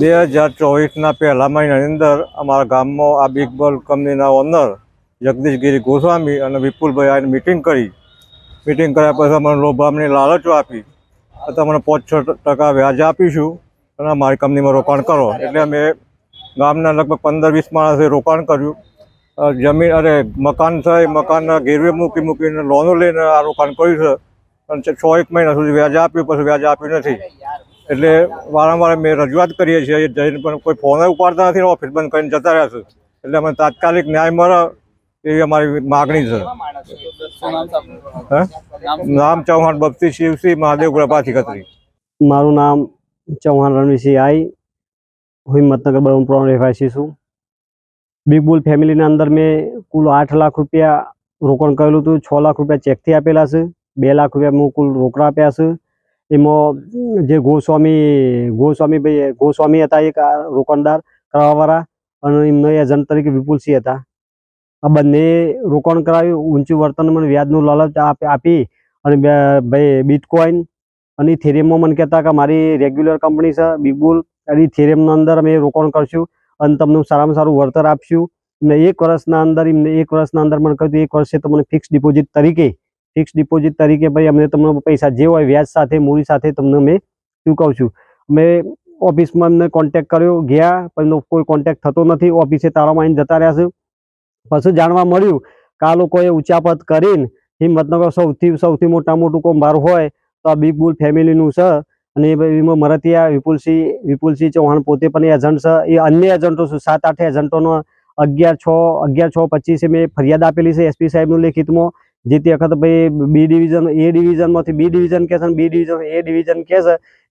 બે હજાર ચોવીસના પહેલા મહિનાની અંદર અમારા ગામમાં આ બિગ બોલ કંપનીના ઓનર જગદીશગીરી ગોસ્વામી અને વિપુલભાઈ આને મિટિંગ કરી. મિટિંગ કર્યા પછી અમને લોભામણી લાલચો આપી. તમને પાંચ છ ટકા વ્યાજ આપીશું અને અમારી કંપનીમાં રોકાણ કરો. એટલે અમે ગામના લગભગ પંદર વીસ માણસે રોકાણ કર્યું. જમીન અરે મકાન થાય, મકાનના ગેરવે મૂકી મૂકીને લોનો લઈને આ રોકાણ કર્યું છે. અને છ એક મહિના સુધી વ્યાજ આપ્યું, પછી વ્યાજ આપ્યું નથી. એટલે વારંવાર અમે રજૂઆત કરીએ છીએ જઈને પણ કોઈ ફોન ઉપાડતા નથી ઓફિસ બંધ કરીને જતા રહ્યા છે. એટલે અમે તાત્કાલિક ન્યાય મળે એવી અમારી માગણી છે. નામ ચૌહાણ બક્ષી શિવસિંહ મહાદેવ પ્રભાથી ખત્રી. મારું નામ ચૌહાણ રણવીસિંહ આઈ. હું હિંમતનગર બરમપુરા રહેવાસી છું. બિગ બુલ ફેમિલીના અંદર મેં કુલ આઠ લાખ રૂપિયા રોકાણ કરેલું હતું. છ લાખ રૂપિયા ચેકથી આપેલા છે. બે લાખ રૂપિયા મેં કુલ રોકડા આપ્યા છે. એમાં જે ગોસ્વામી ગોસ્વામી ભાઈ ગોસ્વામી હતા એક રોકાણદાર કરાવવાવાળા અને એમનો એજન્ટ તરીકે વિપુલસિંહ હતા. આ બંને રોકાણ કરાવ્યું ઊંચું વર્તન મને વ્યાજનું લાલચ આપ- અને ભાઈ બિટકોઇન અને થેરેમમાં મને કહેતા કે મારી રેગ્યુલર કંપની છે બિગ બુલ અને ઇથેરિયમના અંદર અમે રોકાણ કરશું અને તમને સારામાં સારું વળતર આપશું. ને એક વર્ષના અંદર, એમને એક વર્ષના અંદર મને કહ્યું એક વર્ષે તમને ફિક્સ ડિપોઝિટ તરીકે ફિક્સ ડિપોઝિટ તરીકે ભાઈ અમને તમને પૈસા જે હોય વ્યાજ સાથે, મૂડી સાથે તમને અમે છું અમે ઓફિસમાં અમને કોન્ટેક્ટ કર્યો, ગયા, પણ કોઈ કોન્ટેક્ટ થતો નથી. ઓફિસે તાળામાં આવીને જતા રહ્યા છે. પછી જાણવા મળ્યું કે આ લોકોએ ઉચાપત કરીને હિંમતનગર સૌથી સૌથી મોટા મોટું કૌભાર હોય તો આ બિગ બુલ ફેમિલીનું છે. અને એ એમાં મરતિયા, વિપુલસિંહ વિપુલસિંહ ચૌહાણ પોતે પણ એજન્ટ છે. એ અન્ય એજન્ટો છે. સાત, આઠ એજન્ટોનો અગિયાર, છ અગિયાર, છ, પચીસે મેં ફરિયાદ આપેલી છે એસપી સાહેબનું લેખિતમાં. જે તે વખત ભાઈ બી ડિવિઝન, એ ડિવિઝનમાંથી બી ડિવિઝન કહે છે બી ડિવિઝન, એ ડિવિઝન કહે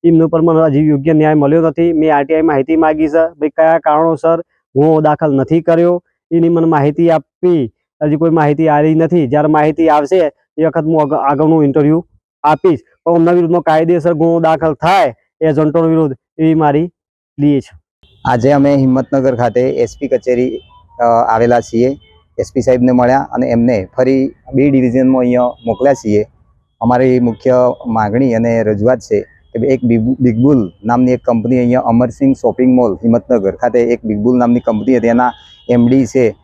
એમનું પણ મને હજી યોગ્ય ન્યાય મળ્યો નથી. મેં આરટીઆઈ માહિતી માગી છે. ભાઈ, કયા કારણોસર હું દાખલ નથી કર્યો? એની મને માહિતી આપી. હજી કોઈ માહિતી આવી નથી. જ્યારે માહિતી આવશે, એ વખત હું આગળનું ઇન્ટરવ્યૂ આપીશ. પણ એમના વિરુદ્ધમાં કાયદેસર ગુનો દાખલ થાય એજન્ટો વિરુદ્ધ એવી મારી લીએ છે આજે અમે હિંમતનગર ખાતે એસપી કચેરી આવેલા છીએ. એસપી સાહેબને મળ્યા અને એમને ફરી બી ડિવિઝનમાં અહીંયા મોકલ્યા છીએ. અમારી મુખ્ય માગણી અને રજૂઆત છે કે એક બિગ- બિગબુલ નામની એક કંપની અહીંયા અમરસિંહ શોપિંગ મોલ, હિંમતનગર ખાતે એક બિગબુલ નામની કંપની હતી એના એમડી છે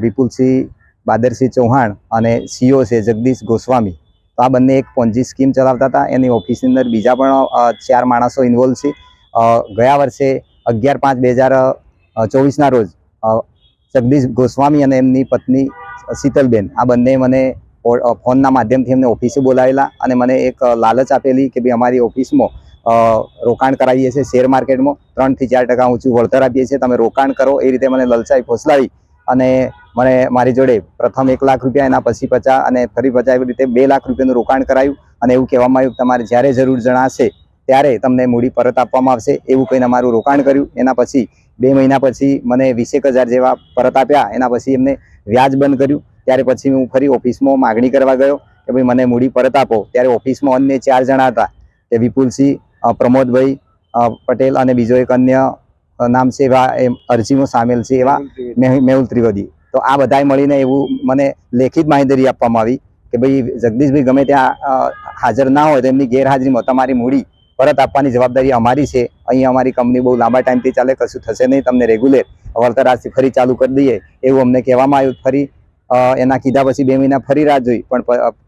વિપુલસિંહ બાદરસિંહ ચૌહાણ અને સીઓ છે જગદીશ ગોસ્વામી. તો આ બંને એક પોન્જી સ્કીમ ચલાવતા હતા. એની ઓફિસની અંદર બીજા પણ ચાર માણસો ઇન્વોલ્વ છે. ગયા વર્ષે અગિયાર પાંચ બે હજાર ચોવીસના રોજ જગદીશ ગોસ્વામી અને એમની પત્ની શીતલબેન. આ બંને મને ફોનના માધ્યમથી એમને ઓફિસે બોલાવેલા અને મને એક લાલચ આપેલી કે ભાઈ અમારી ઓફિસમાં રોકાણ કરાવીએ છીએ શેર માર્કેટમાં. ત્રણથી ચાર ટકા ઊંચું વળતર આપીએ છીએ. તમે રોકાણ કરો. એ રીતે મને લલચાઈ ફોસલાવી અને મને મારી જોડે પ્રથમ એક લાખ રૂપિયા એના પછી પચાસ અને ફરી પચાસ એવી રીતે બે લાખ રૂપિયાનું રોકાણ કરાયું. અને એવું કહેવામાં આવ્યું કે તમારે જ્યારે જરૂર જણાશે ત્યારે તમને મૂડી પરત આપવામાં આવશે. એવું કહીને અમારું રોકાણ કર્યું. એના પછી બે મહિના પછી મને વીસેક હજાર જેવા પરત આપ્યા. એના પછી એમને વ્યાજ બંધ કર્યું. ત્યારે પછી હું ફરી ઓફિસમાં માગણી કરવા ગયો કે ભાઈ મને મૂડી પરત આપો. ત્યારે ઓફિસમાં અન્ય ચાર જણા હતા. તે વિપુલસિંહ પ્રમોદભાઈ પટેલ અને બીજો એક અન્ય નામ છે એવા એમ અરજીમાં સામેલ છે એવા મેહુ- મેહુલ ત્રિવેદી. તો આ બધાએ મળીને એવું મને લેખિત માહિતી આપવામાં આવી કે ભાઈ જગદીશભાઈ ગમે ત્યાં હાજર ના હોય તો એમની ગેરહાજરીમાં તમારી મૂડી પરત આપવાની જવાબદારી અમારી છે. અહીંયા અમારી કંપની બહુ લાંબા ટાઈમથી ચાલે, કશું થશે નહીં, તમને રેગ્યુલર વળતર આજથી ફરી ચાલુ કરી દઈએ, એવું અમને કહેવામાં આવ્યું. ફરી એના કીધા પછી બે મહિના ફરી રાહ જોઈ, પણ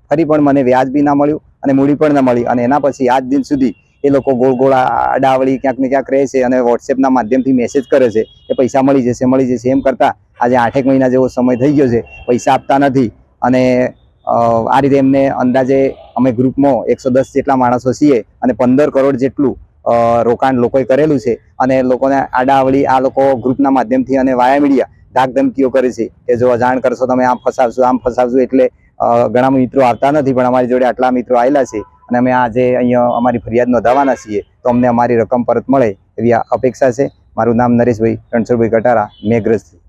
ફરી પણ મને વ્યાજ બી ના મળ્યું અને મૂડી પણ ના મળી. અને એના પછી આજ દિન સુધી એ લોકો ગોળ ગોળ અડાવળી ક્યાંક ને ક્યાંક રહે છે અને વોટ્સએપના માધ્યમથી મેસેજ કરે છે કે પૈસા મળી જશે મળી જશે. એમ કરતાં આજે આઠેક મહિના જેવો સમય થઈ ગયો છે. પૈસા આપતા નથી અને આ રીતે એમને અંદાજે અમે ગ્રુપમાં એકસો દસ જેટલા માણસો છીએ અને પંદર કરોડ જેટલું રોકાણ લોકોએ કરેલું છે. અને લોકોને આડાવળી આ લોકો ગ્રુપના માધ્યમથી અને વાયા મીડિયા ધાક ધમકીઓ કરે છે કે જો અજાણ કરશો તમે આમ ફસાવશો આમ ફસાવશો એટલે ઘણા મિત્રો આવતા નથી પણ અમારી જોડે આટલા મિત્રો આવેલા છે અને અમે આજે અહીંયા અમારી ફરિયાદ નોંધાવાના છીએ તો અમને અમારી રકમ પરત મળે એવી અપેક્ષા છે. મારું નામ નરેશભાઈ રણછોડભાઈ કટારા મેઘરજથી.